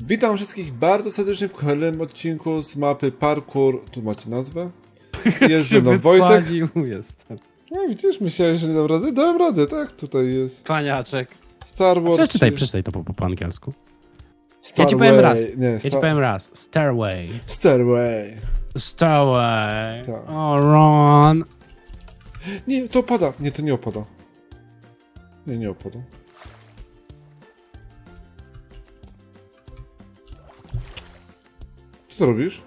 Witam wszystkich bardzo serdecznie w kolejnym odcinku z mapy Parkour. Tu macie nazwę. Jest ze mną Wojtek. jestem. No widzisz, myślałem, że nie dam rady. Dałem radę, tak? Tutaj jest Paniaczek. Star Wars. Przeczytaj, czy- przeczytaj to po, po angielsku. Starway. Ja ci powiem raz. Nie, Ja sta- ci powiem raz. Stairway. Starway. Stairway. Tak. O, Ron. Nie, to opada. Nie, to nie opada. Nie, nie opada. Co ty robisz?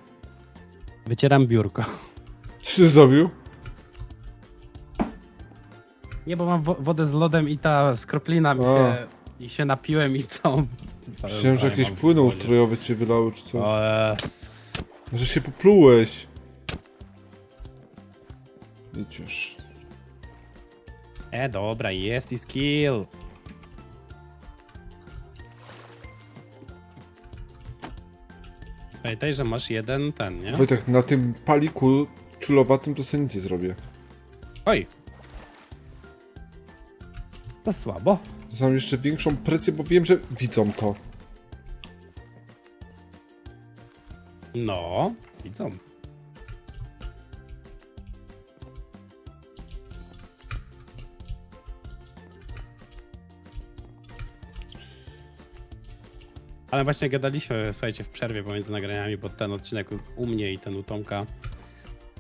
Wycieram biurko. Co ty zrobił? Nie, bo mam wo- wodę z lodem i ta skroplina mi A. się... I się napiłem i całą... całe Myślałem, że jakieś mam w płyny wodzie. ustrojowe ci wylały czy coś. O Jezus. Że się poplułeś. Idź już. E, dobra, jest i skill. Pamiętaj, że masz jeden ten, nie? Wojtek, na tym paliku czulowatym to sobie nic nie zrobię. Oj. To słabo. Mam jeszcze większą presję, bo wiem, że widzą to. No, widzą. Ale właśnie gadaliśmy, słuchajcie, w przerwie pomiędzy nagraniami, bo ten odcinek u mnie i ten u Tomka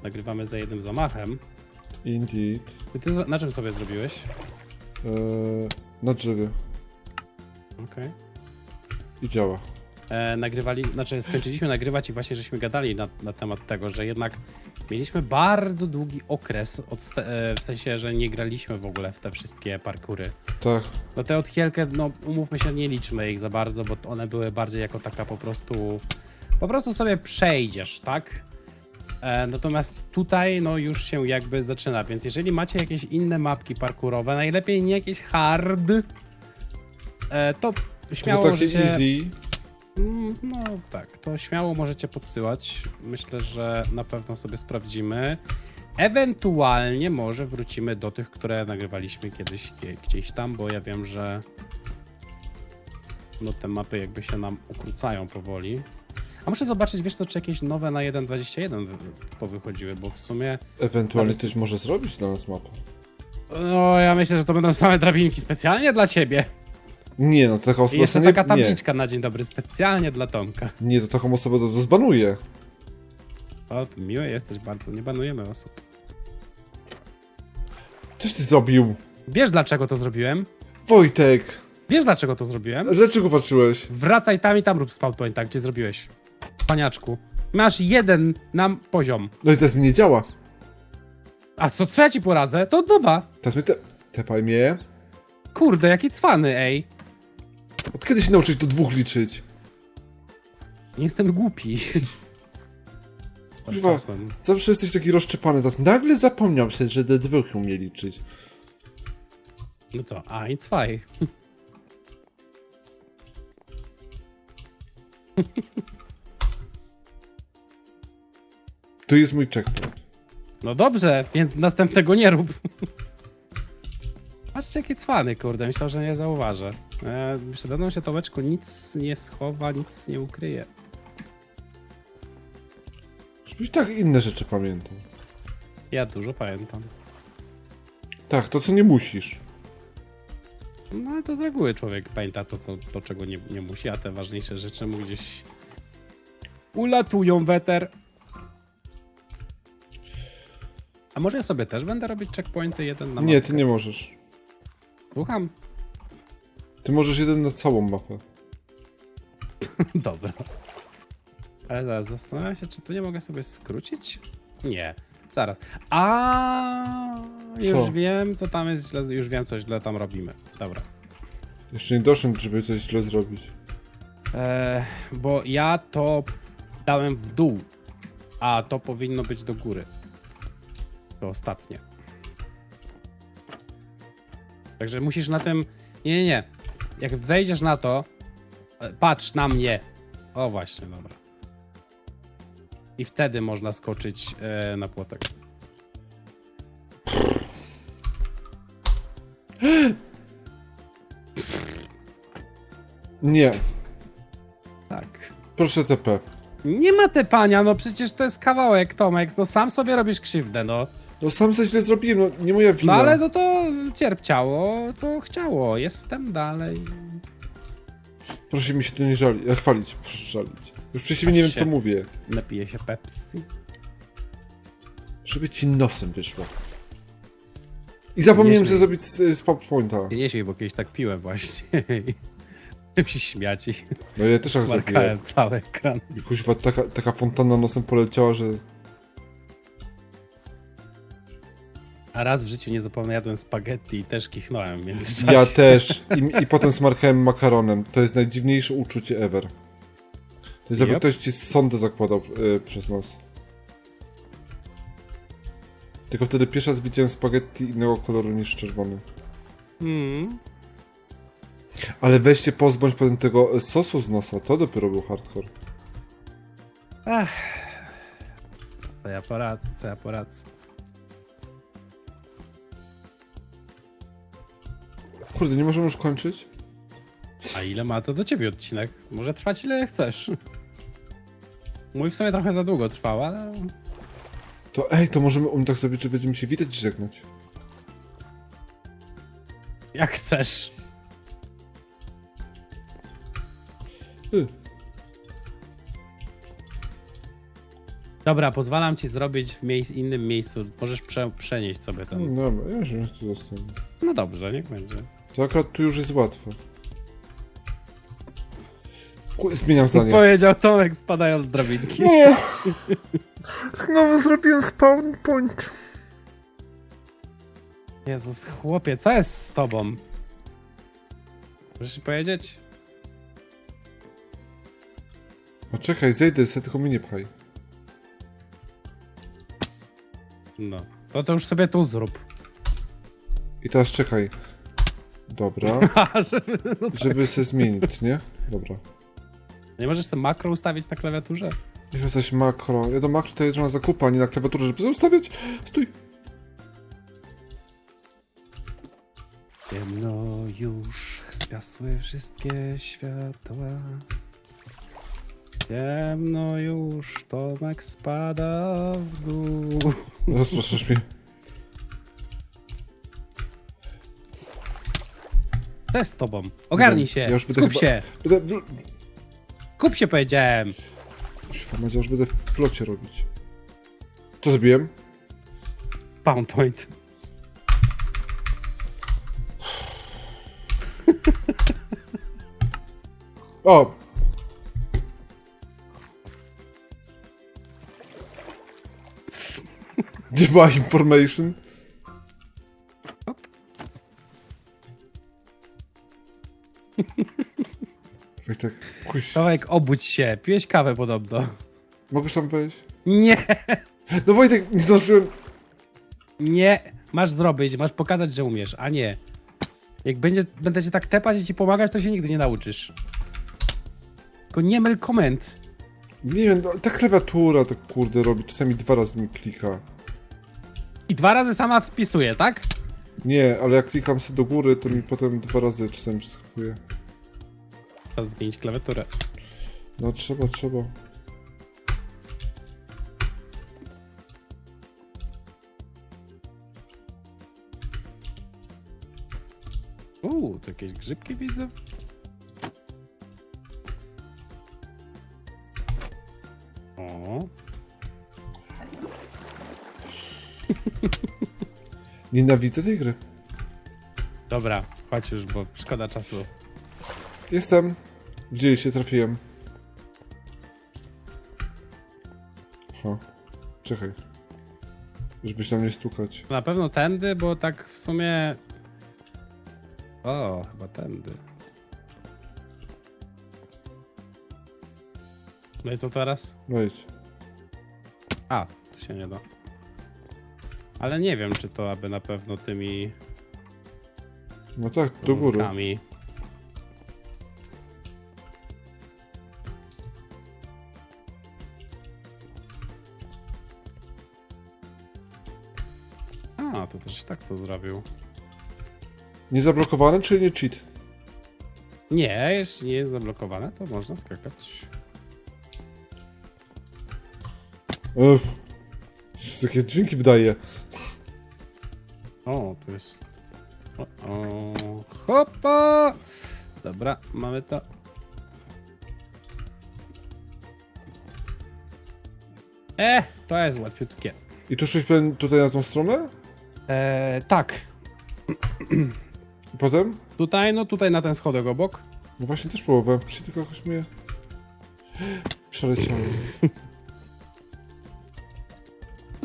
nagrywamy za jednym zamachem. Indeed. I Ty na czym sobie zrobiłeś? Eee, na drzewie. Okej. I działa. E, nagrywali, znaczy skończyliśmy nagrywać i właśnie żeśmy gadali na, na temat tego, że jednak mieliśmy bardzo długi okres, od, e, w sensie, że nie graliśmy w ogóle w te wszystkie parkury. Tak. No te odchielkę, no umówmy się, nie liczmy ich za bardzo, bo one były bardziej jako taka po prostu, po prostu sobie przejdziesz, tak? E, natomiast tutaj no już się jakby zaczyna, więc jeżeli macie jakieś inne mapki parkurowe, najlepiej nie jakieś hard, e, to śmiało to takie możecie... easy. Mm, No tak, to śmiało możecie podsyłać. Myślę, że na pewno sobie sprawdzimy. Ewentualnie może wrócimy do tych, które nagrywaliśmy kiedyś gdzieś tam, bo ja wiem, że no te mapy jakby się nam ukrócają powoli. A muszę zobaczyć, wiesz co, czy jakieś nowe na 1.21 wy- powychodziły, bo w sumie Ewentualnie ktoś może zrobić dla nas mapę. no ja myślę, że to będą same drabinki specjalnie dla ciebie. Nie, no to taką I osobę jeszcze nie, taka nie. tabliczka na dzień dobry, specjalnie dla Tomka. Nie, to taką osobę to, to zbanuję. O, miły jesteś bardzo, nie banujemy osób. Coś ty zrobił. Wiesz dlaczego to zrobiłem? Wojtek! Wiesz dlaczego to zrobiłem? Dlaczego patrzyłeś? Wracaj tam i tam rób spawn pointa, gdzie zrobiłeś. Paniaczku. Masz jeden nam poziom. No i teraz mi nie działa. A co, co ja ci poradzę? To od nowa. Teraz mnie te... Tepaj mnie. Kurde, jaki cwany, ej. Od kiedy się nauczyć do dwóch liczyć? Nie jestem głupi. Kurwa, zawsze jesteś taki rozczepany, teraz nagle zapomniał sobie, że do dwóch umie liczyć. No co, a i cwaj. Tu jest mój checkpoint. No dobrze, więc następnego nie rób. Patrzcie, jaki cwany, kurde. Myślał, że nie zauważę. E, przede mną się Tomeczku nic nie schowa, nic nie ukryje. Żebyś tak inne rzeczy pamiętał. Ja dużo pamiętam. Tak, to co nie musisz. No ale to z reguły człowiek pamięta to, co, to czego nie, nie musi, a te ważniejsze rzeczy mu gdzieś ulatują weter. A może ja sobie też będę robić checkpointy jeden na Nie, mapkę? ty nie możesz. Słucham? Ty możesz jeden na całą mapę. Dobra. Ale zaraz zastanawiam się, czy tu nie mogę sobie skrócić? Nie. Zaraz. A już Co? wiem, co tam jest źle, już wiem, co źle tam robimy. Dobra. Jeszcze nie doszedł, żeby coś źle zrobić. E, bo ja to dałem w dół, a to powinno być do góry. To ostatnie. Także musisz na tym. Nie, nie, nie. Jak wejdziesz na to, e, patrz na mnie. O, właśnie, dobra. I wtedy można skoczyć e, na płotek. Nie. tak. Proszę TP. Nie ma te pania, no przecież to jest kawałek, Tomek, no sam sobie robisz krzywdę, no. No sam coś źle zrobiłem, no nie moja wina. No ale no to cierpciało, co chciało, jestem dalej. Proszę mi się tu nie żalić, e, chwalić, proszę żalić. Już wcześniej nie wiem co mówię. Napiję się Pepsi. Żeby ci nosem wyszło. I zapomniałem Nie sobie śmiej. zrobić z, z PowerPointa. Nie, nie śmiej, bo kiedyś tak piłem właśnie. Chciałem się śmiać i No ja też tak zrobiłem. smarkałem cały ekran. I kuźwa, taka, taka fontanna nosem poleciała, że... A raz w życiu nie zapomnę, jadłem spaghetti i też kichnąłem w międzyczasie. Ja też. I, I potem smarkałem makaronem. To jest najdziwniejsze uczucie ever. To jest jakby Yep. ktoś ci sondę zakładał y, przez nos. Tylko wtedy pierwszy raz widziałem spaghetti innego koloru niż czerwony. Mm. Ale weźcie pozbądź potem tego e, sosu z nosa, to dopiero był hardcore. Ach. Co ja poradzę, co ja poradzę. Kurde, nie możemy już kończyć? A ile ma to do ciebie odcinek? Może trwać ile chcesz. Mój w sumie trochę za długo trwał, ale... To ej, to możemy um tak zrobić, że będziemy się witać i żegnać. Jak chcesz. Y. Dobra, pozwalam ci zrobić w innym miejscu. Możesz prze, przenieść sobie ten. No dobra, ja już tu zostanę. No dobrze, niech będzie. To akurat tu już jest łatwo. Ku- Zmieniam zdanie. Powiedział Tomek spadając z drabinki. Nie! Znowu zrobiłem spawn point. Jezus, chłopie, co jest z tobą? Możesz mi powiedzieć? A czekaj, zejdę sobie, tylko mnie nie pchaj. No. To to już sobie tu zrób. I teraz czekaj. Dobra, żeby... żeby się zmienić, nie? Dobra. Nie możesz sobie makro ustawić na klawiaturze? Niech coś makro. Ja do makro to jest żona zakupa, a nie na klawiaturze, żeby sobie ustawiać. Stój. Ciemno już, zgasły wszystkie światła. Ciemno już, Tomek spada w dół. Rozpraszasz mnie. Co jest z tobą? Ogarnij się, Ja już będę skup chyba- się, Będę w... kup się powiedziałem. Świat, ja już będę w flocie robić. Co zrobiłem? Pound point. O! Gdzie była information? Wojtek, kuś. Tomek, obudź się, piłeś kawę podobno. Mogesz tam wejść? Nie, No Wojtek, nie zdążyłem. nie, masz zrobić, masz pokazać, że umiesz, a nie. Jak będzie, będę cię tak tepać i ci pomagać, to się nigdy nie nauczysz. Tylko nie myl komend. Nie wiem, no, ta klawiatura tak kurde robi, czasami dwa razy mi klika. I dwa razy sama wpisuje, tak? Nie, ale jak klikam sobie do góry, to mi potem dwa razy czasami przeskakuje. Czas zmienić klawiaturę. No trzeba, trzeba. Uuu, tu jakieś grzybki widzę. O, Nienawidzę tej gry. dobra, chodź już, bo szkoda czasu. Jestem. Gdzie się trafiłem? Aha. Czekaj. Żebyś tam nie stukać. Na pewno tędy, bo tak w sumie... O, chyba tędy. No i co teraz? Wejdź. A, tu się nie da. Ale nie wiem, czy to aby na pewno tymi... No tak, do góry. rurkami. A, to też tak to zrobił. Nie zablokowany, czy nie cheat? Nie, jeśli nie jest zablokowane, to można skakać. Uff. Takie dźwięki wydaje. O, tu jest. O, o. Hopa! Dobra, mamy to. E, to jest łatwiutkie. I tu pewnie tutaj na tą stronę? E, tak. Potem? Tutaj, no tutaj na ten schodek obok. No właśnie też próbowałem wcześniej, tylko jakoś mnie... Przeleciało.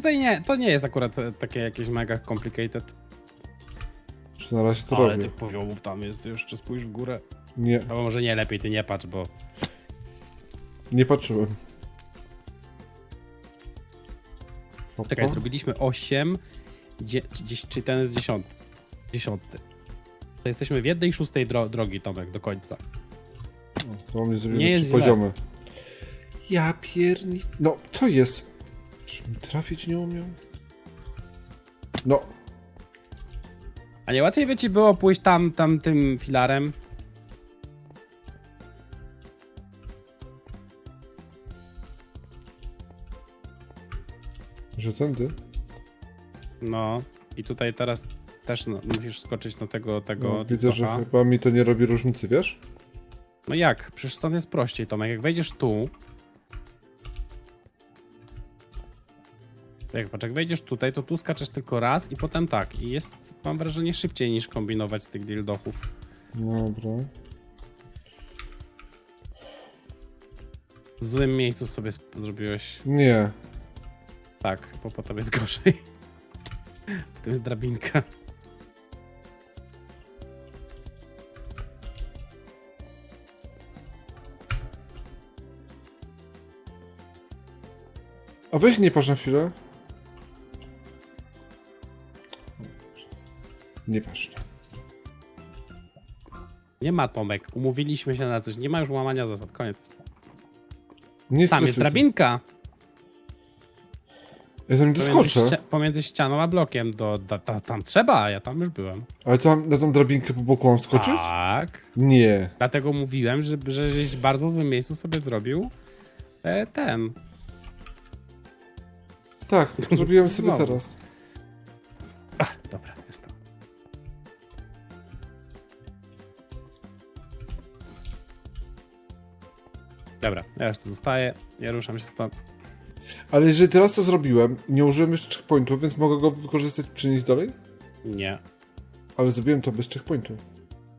Tutaj nie, to nie jest akurat e, takie jakieś mega complicated. Czy na razie to Ale robię? tych poziomów tam jest, jeszcze spójrz w górę. Nie, Albo może nie, lepiej ty nie patrz, bo nie patrzyłem. Opa. Czekaj, zrobiliśmy 8, dzie, gdzieś, czy ten jest 10. 10. To jesteśmy w jednej szóstej dro drogi, Tomek, do końca. To mam nie Nie zrobione jest trzy źle. poziomy. Ja pierni... No, co jest? Żebym trafić nie umiał? No, A nie łatwiej by ci było pójść tam, tam tym filarem? że tędy? No. I tutaj teraz też no, musisz skoczyć na tego, tego No, widzę, że chyba mi to nie robi różnicy, wiesz? No jak? Przecież stąd jest prościej, Tomek. Jak wejdziesz tu... Jak, patrz, jak wejdziesz tutaj, to tu skaczesz tylko raz i potem tak. I jest, mam wrażenie, szybciej niż kombinować z tych dildochów. Dobra. W złym miejscu sobie sp- zrobiłeś. Nie. Tak, bo potem jest gorzej. To jest drabinka. A weź nie patrz na chwilę. Nieważne. Nie ma Tomek, umówiliśmy się na coś, nie ma już łamania zasad, koniec. Nie Tam jest drabinka Ja tam nie pomiędzy, doskoczę. ścia- pomiędzy ścianą a blokiem, do, da, da, tam trzeba, ja tam już byłem. Ale tam na tą drabinkę po boku mam skoczyć? Tak, Nie. dlatego mówiłem, że, że żeś w bardzo złym miejscu sobie zrobił e, ten. Tak, zrobiłem sobie teraz. Ach, dobra, Dobra, ja już tu zostaję, ja ruszam się stąd. Ale jeżeli teraz to zrobiłem, nie użyłem jeszcze checkpointu, więc mogę go wykorzystać, przynieść dalej? Nie, Ale zrobiłem to bez checkpointu.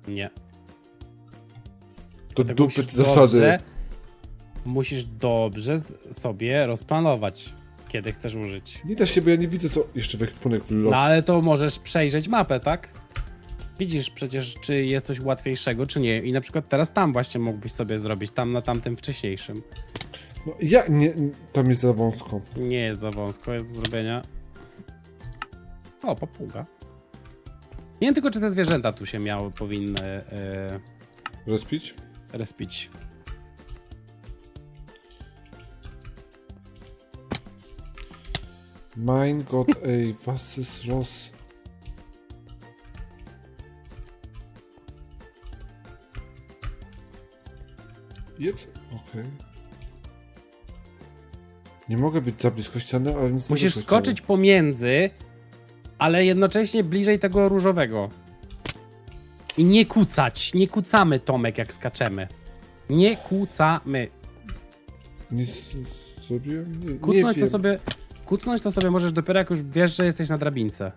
nie. To Tego dupy musisz zasady. Dobrze, musisz dobrze z- sobie rozplanować, kiedy chcesz użyć. Nie da się, bo ja nie widzę co... Jeszcze w ekwipunek w los. No ale to możesz przejrzeć mapę, tak? Widzisz przecież, czy jest coś łatwiejszego, czy nie. I na przykład teraz tam właśnie mógłbyś sobie zrobić, tam na tamtym wcześniejszym. No, ja nie... Tam jest za wąsko. Nie jest za wąsko, jest do zrobienia. O, papuga. Nie wiem tylko, czy te zwierzęta tu się miały, powinny e, Rozpić? respić. Mein Gott, ej, was ist Jedz? Okej. Nie mogę być za blisko ściany, ale nic nie Musisz skoczyć pomiędzy, ale jednocześnie bliżej tego różowego. I nie kucać. Nie kucamy, Tomek, jak skaczemy. Nie kucamy. chciał. Nic zrobiłem? Nie, nie Kucnąć wiem. to sobie. Kucnąć to sobie możesz dopiero jak już wiesz, że jesteś na drabince.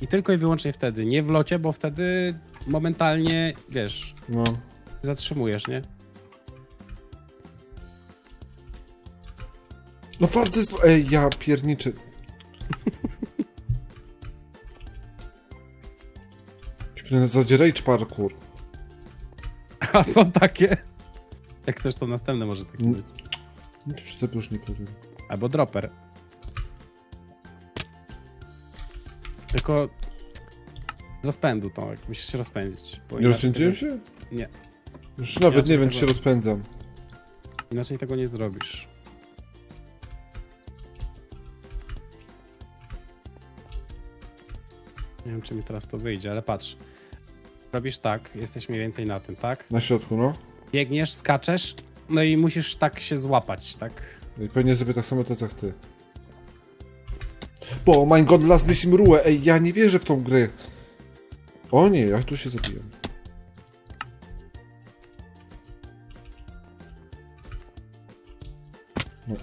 I tylko i wyłącznie wtedy. Nie w locie, bo wtedy momentalnie, wiesz, No. zatrzymujesz, nie? No was jest... Ej, ja pierniczę. Śpię na zasadzie rage parkour. A są takie. Jak chcesz, to następne może takie Mm. być. No to już sobie już nie powiem. Albo dropper. Tylko z rozpędu to, jak musisz się rozpędzić. bo Nie inaczej rozpędziłem tego, się? Nie. Już nawet nie wiem, czy się rozpędzam. Inaczej tego nie zrobisz. Nie wiem, czy mi teraz to wyjdzie, ale patrz. robisz tak, jesteś mniej więcej na tym, tak? Na środku, no. Biegniesz, skaczesz, no i musisz tak się złapać, tak? I pewnie zrobię tak samo to, jak ty. Bo, my god, las myśl mrułę. Ej, ja nie wierzę w tą grę. O nie, ja tu się zabiję.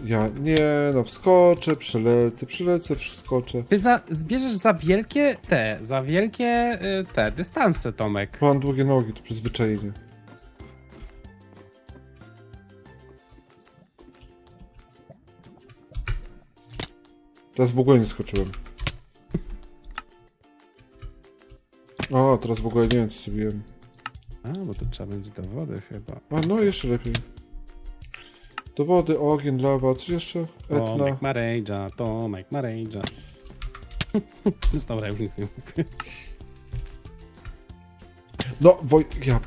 Ja, nie, no, wskoczę, przelecę, przelecę, wskoczę. Ty za, zbierzesz za wielkie te, za wielkie y, te dystanse, Tomek. Mam długie nogi, to przyzwyczajenie. Teraz w ogóle nie skoczyłem. O, teraz w ogóle nie wiem, co zrobiłem. A, bo to trzeba będzie do wody chyba. A, no, jeszcze lepiej. Do wody, ogień, lawa, coś jeszcze? Etna. Tomek ma rage'a, Tomek ma rage'a. Dobra, już nic nie mówię. No, woj... ja...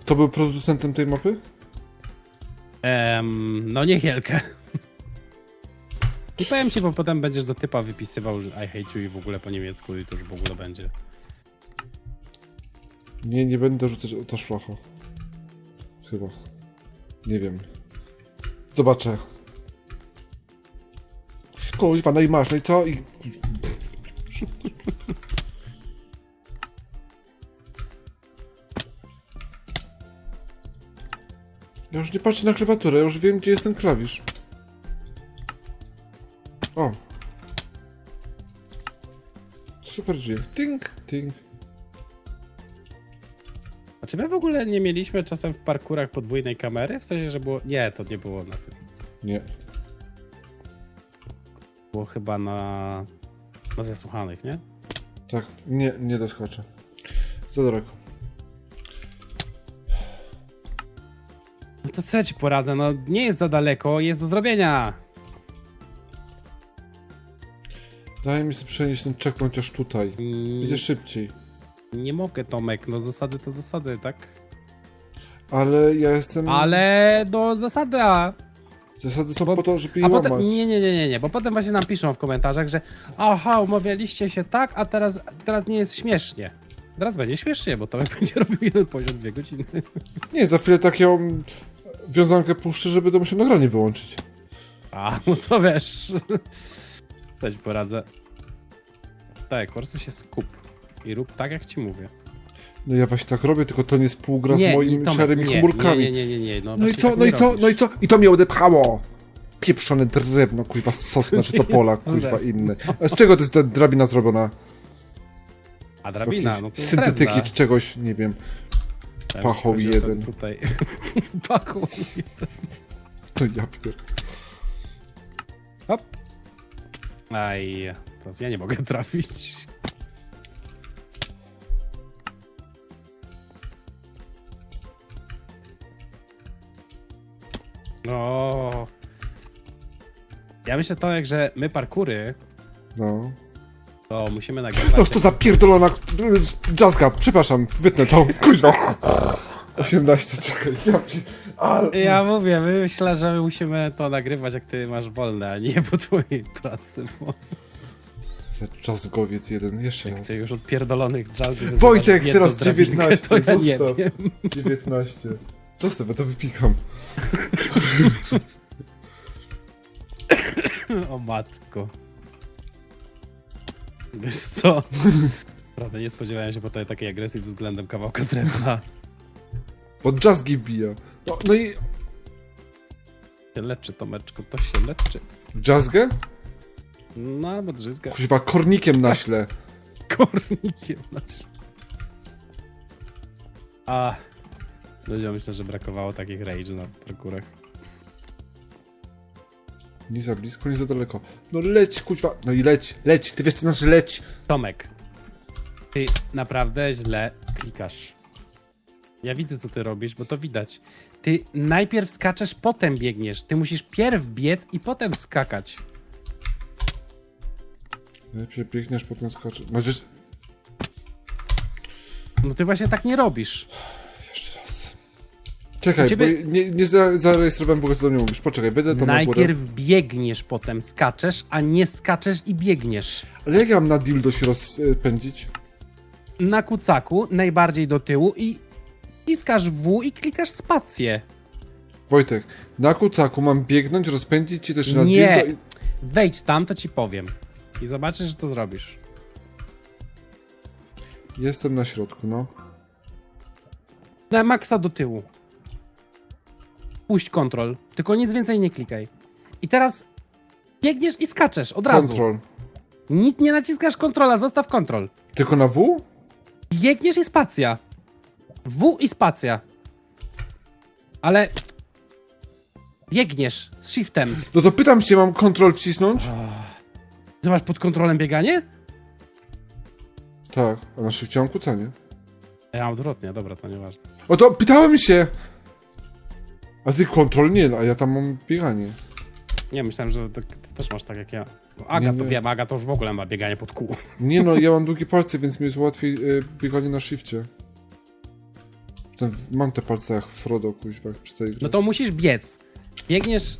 Kto był producentem tej mapy? Em, no nie Hielkę. I powiem ci, bo potem będziesz do typa wypisywał I hate you i w ogóle po niemiecku i to już w ogóle będzie. Nie, nie będę rzucać o ta szlacha. Chyba. Nie wiem. Zobaczę. Kuźwa, no i masz, no i co? I... Ja już nie patrzę na klawiaturę, ja już wiem, gdzie jest ten klawisz. Super dźwięk. Ting, ting. A czy my w ogóle nie mieliśmy czasem w parkurach podwójnej kamery? W sensie, że było... Nie, to nie było na tym. Nie. Było chyba na... na zasłuchanych, nie? Tak, nie, nie doskoczę. Za daleko. No to co ci poradzę? No nie jest za daleko, jest do zrobienia. Daj mi sobie przenieść ten checkpoint aż tutaj. Mm, Będzie szybciej. nie mogę, Tomek, no zasady to zasady, tak? Ale ja jestem... Ale no zasada. Zasady są Bo- po to, żeby je A łamać. potem, nie, nie, nie, nie, nie, bo potem właśnie nam piszą w komentarzach, że aha, umawialiście się tak, a teraz, teraz nie jest śmiesznie. Teraz będzie śmiesznie, bo Tomek będzie robił jeden poziom dwie godziny. Nie, za chwilę taką wiązankę puszczę, że będę musiał nagranie wyłączyć. A, no to wiesz. Coś poradzę. Tak, po prostu się skup. I rób tak, jak ci mówię. No ja właśnie tak robię, tylko to nie współgra z moimi Tomek, szarymi nie, chmurkami. Nie, nie, nie, nie. No, No i właśnie co, tak no nie i co, robisz. no i co? I to mnie odepchało! Pieprzone drewno, kuźwa, sosna czy to pola, kuźwa, inne. A z czego to jest ta drabina zrobiona? A drabina, no to jest syntetyki drewna. czy czegoś, nie wiem. Ten pachoł jeden. Tutaj. pachoł jeden. To ja pier... Hop. Aj, teraz ja nie mogę trafić. No. Ja myślę, Tomek, że my parkury No. to musimy nagrywać. No to za pierdolona jazzka, przepraszam, wytnę to, kuźwa. 18, czekaj, ja pi... Ale... Ja mówię, myślę, że my musimy to nagrywać, jak ty masz wolne, a nie po twojej pracy, bo Za Jazzgowiec jeden, jeszcze jak raz. ty już od pierdolonych Wojtek, teraz biedną drabinkę, 19, to ja nie zostaw. wiem. 19. Co sobie, to wypikam. O matko. Wiesz co? Prawda, nie spodziewałem się po tej takiej agresji względem kawałka drewna. Bo jazzgi wbija. No, no i... Się leczy, Tomeczko, to się leczy. Jazzgę? No, albo drzyzga. Kuźwa, kornikiem naślę. Kornikiem nasz. A. Ludziom myślę, że brakowało takich rage na parkurach. Nie za blisko, nie za daleko. No leć, kuźwa. No i leć, leć, ty wiesz, to znaczy leć. Tomek, ty naprawdę źle klikasz. Ja widzę, co ty robisz, bo to widać. Ty najpierw skaczesz, potem biegniesz. Ty musisz pierw biec i potem skakać. Najpierw biegniesz, potem skaczesz. No żeż... No ty właśnie tak nie robisz. Jeszcze raz. Czekaj, Ciebie- bo nie, nie za- zarejestrowałem w ogóle, co do mnie mówisz. Poczekaj, wejdę tam na górę. Najpierw biegniesz, potem skaczesz, a nie skaczesz i biegniesz. Ale jak ja mam na dildo się rozpędzić? Na kucaku najbardziej do tyłu i wciskasz W i klikasz spację. Wojtek, na kucaku mam biegnąć, rozpędzić ci też na Nie. dildo i... Wejdź tam, to ci powiem. I zobaczysz, że to zrobisz. Jestem na środku, no. Na maksa do tyłu. Puść kontrol. Tylko nic więcej nie klikaj. I teraz biegniesz i skaczesz od razu. Kontrol. Nic nie naciskasz kontrola, zostaw kontrol. Tylko na W? Biegniesz i spacja. W i spacja. Ale biegniesz z shiftem. No to pytam się, mam kontrol wcisnąć? Ty masz pod kontrolem bieganie? Tak, a na szybcie mam kucanie. Ja mam odwrotnie, dobra, to nieważne. O to pytałem się! A ty kontrol nie, a ja tam mam bieganie. Nie, myślałem, że ty, ty też masz tak jak ja. Bo Aga Nie, to nie. wiem, Aga to już w ogóle ma bieganie pod kół. Nie no, ja mam długie palce, więc mi jest łatwiej y, bieganie na shifcie. Ten, mam te palce jak Frodo, kuźwa, przy tej No to musisz biec. Biegniesz,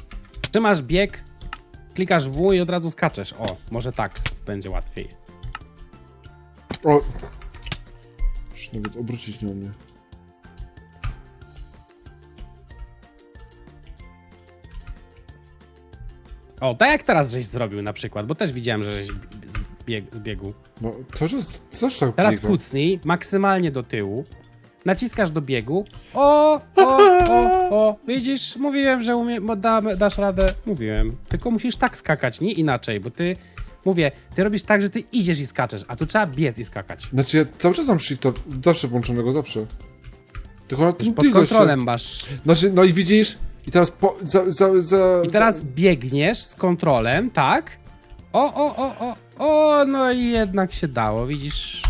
trzymasz bieg, klikasz W i od razu skaczesz. O, może tak będzie łatwiej. O! Już nawet obrócić nie umiem. O, tak jak teraz żeś zrobił na przykład, bo też widziałem, że żeś zbieg, zbiegł. No, cały czas, coś tak Teraz biega. kucnij maksymalnie do tyłu. Naciskasz do biegu. O, o, o, o. Widzisz, mówiłem, że umie, bo da, dasz radę. Mówiłem. Tylko musisz tak skakać, nie inaczej, bo ty, mówię, ty robisz tak, że ty idziesz i skaczesz, a tu trzeba biec i skakać. Znaczy ja cały czas mam shifta, zawsze włączonego, zawsze. Tylko na tym Pod kontrolem masz. Znaczy, no i widzisz, i teraz po, za, za, za... I teraz biegniesz z kontrolem, tak? O, o, o, o, o, no i jednak się dało, widzisz?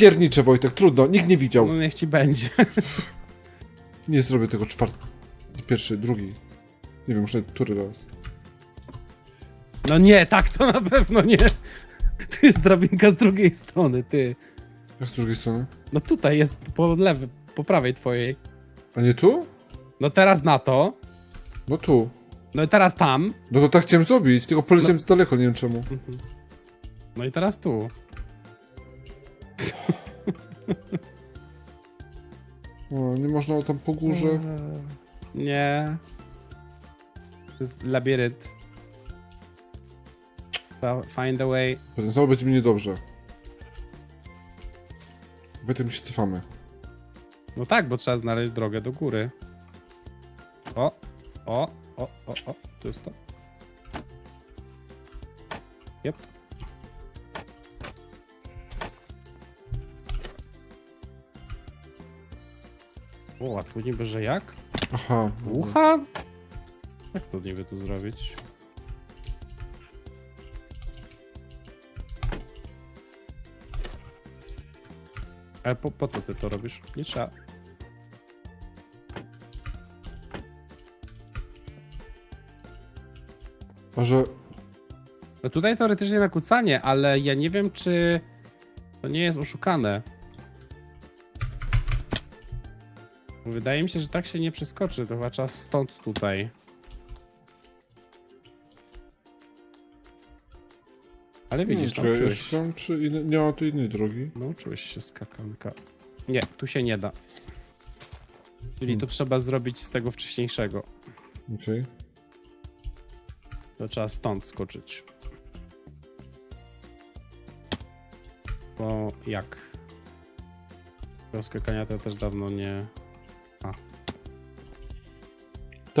Piernicze, Wojtek, trudno, nikt nie widział. No niech ci będzie. Nie zrobię tego czwarty, pierwszy, drugi. Nie wiem, może który raz. No nie, tak to na pewno nie. Tu jest drabinka z drugiej strony, ty. Jak z drugiej strony? No tutaj jest po lewej, po prawej twojej. A nie tu? No teraz na to. No tu. No i teraz tam. No to tak chciałem zrobić, tylko poleciałem za daleko, nie wiem czemu. No i teraz tu. O, nie można tam po górze. Nie. To jest labirynt. Find a way. Potem znowu będzie mi niedobrze. Wojtek, my się cofamy. No tak, bo trzeba znaleźć drogę do góry. O, o, o, o, o, tu jest to. Yep. O, a tu niby, że jak? Aha. Ucha? Jak to niby tu zrobić? Ale po, po co ty to robisz? Nie trzeba. A że... No tutaj teoretycznie na kucanie, ale ja nie wiem, czy to nie jest oszukane. Wydaje mi się, że tak się nie przeskoczy, to chyba trzeba stąd tutaj. Ale widzisz, Czekaj, ja nauczyłeś, szukam, czy inny, nie ma tu innej drogi. nauczyłeś się skakanka. Nie, tu się nie da. Czyli Hmm. to trzeba zrobić z tego wcześniejszego. Okej. To trzeba stąd skoczyć. Bo jak? Do skakania to też dawno nie...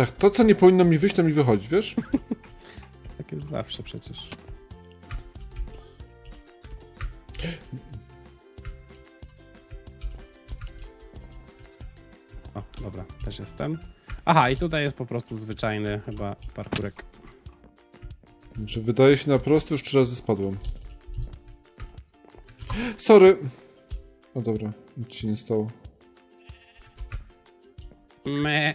Tak, to co nie powinno mi wyjść, to mi wychodzi, wiesz? Tak jest zawsze przecież. O, dobra, też jestem. Aha, i tutaj jest po prostu zwyczajny chyba parkurek. Znaczy, wydaje się na prosto, już trzy razy spadłem. Sorry. No dobra, nic się nie stało. Me.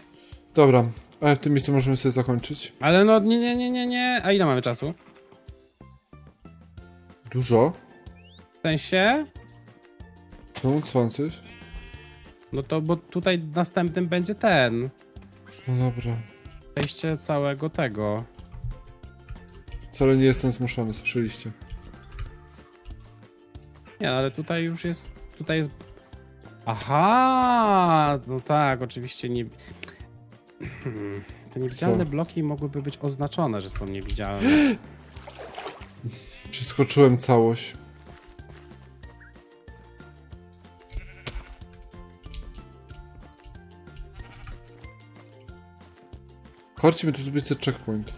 Dobra, ale w tym miejscu możemy sobie zakończyć. Ale no nie, nie, nie, nie, nie. A ile mamy czasu? Dużo? W sensie? Są coś? No to bo tutaj następnym będzie ten. No dobra. Przejście całego tego. Wcale nie jestem zmuszony, słyszeliście. Nie, ale tutaj już jest. Tutaj jest. Aha! No tak, oczywiście nie. Hmm, Te niewidzialne Co? bloki mogłyby być oznaczone, że są niewidzialne. Przeskoczyłem całość. Chodźmy tu zrobić ten checkpoint.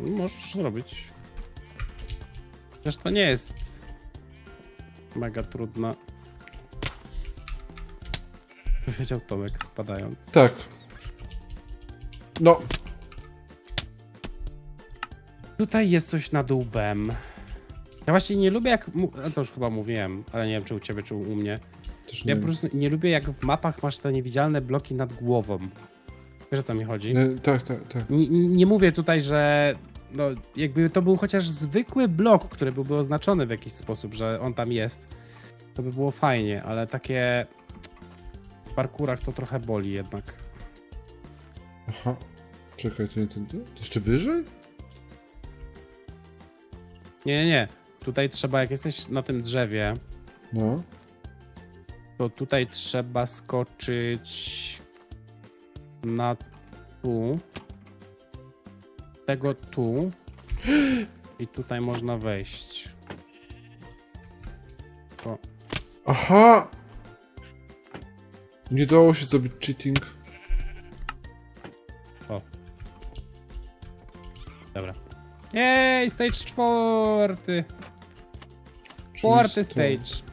Możesz zrobić. Przecież to nie jest mega trudno. Powiedział Tomek spadając. Tak. No, Tutaj jest coś nad łbem. Ja właśnie nie lubię jak. mu- ale To już chyba mówiłem, ale nie wiem czy u ciebie, czy u mnie. też Ja nie. po prostu nie lubię jak w mapach masz te niewidzialne bloki nad głową. Wiesz o co mi chodzi? nie tak, tak, tak. Nie, nie mówię tutaj, że no, jakby to był chociaż zwykły blok, który byłby oznaczony w jakiś sposób, że on tam jest, to by było fajnie, ale takie parkurach to trochę boli jednak. Aha. Czekaj, to nie ten. To jeszcze wyżej? Nie, nie, nie. Tutaj trzeba, jak jesteś na tym drzewie, No. to tutaj trzeba skoczyć na tu, tego tu i tutaj można wejść. O, Aha! Nie dało się zrobić cheating. o. Dobra. Jej, stage czwarty. Czwarty Czysto. stage.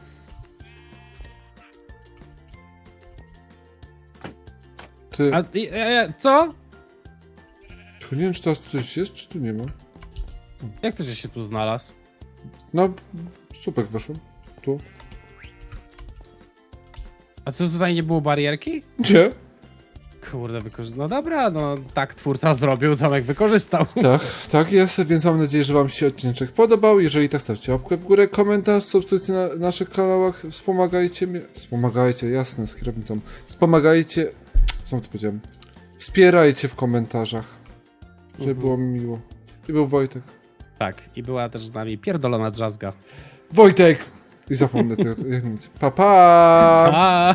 Ty, A, i- e, e, co? tylko nie wiem, czy teraz tu coś jest, czy tu nie ma. Jak to, że się tu znalazł? No, słupek weszłem. Tu. A tu tutaj nie było barierki? Nie? Kurde, wykorzystał. No dobra, no tak twórca zrobił, Tomek wykorzystał. Tak, tak jest, więc mam nadzieję, że wam się odcinek podobał. Jeżeli tak, stawcie łapkę w górę, komentarz, subskrypcję na naszych kanałach, wspomagajcie mnie, wspomagajcie, jasne, z kierownicą, wspomagajcie, co to powiedziałem, wspierajcie w komentarzach, żeby Mhm. było mi miło. I był Wojtek. Tak, i była też z nami pierdolona drzazga. Wojtek! I zapomnę tego, jak nic. Pa, pa! A!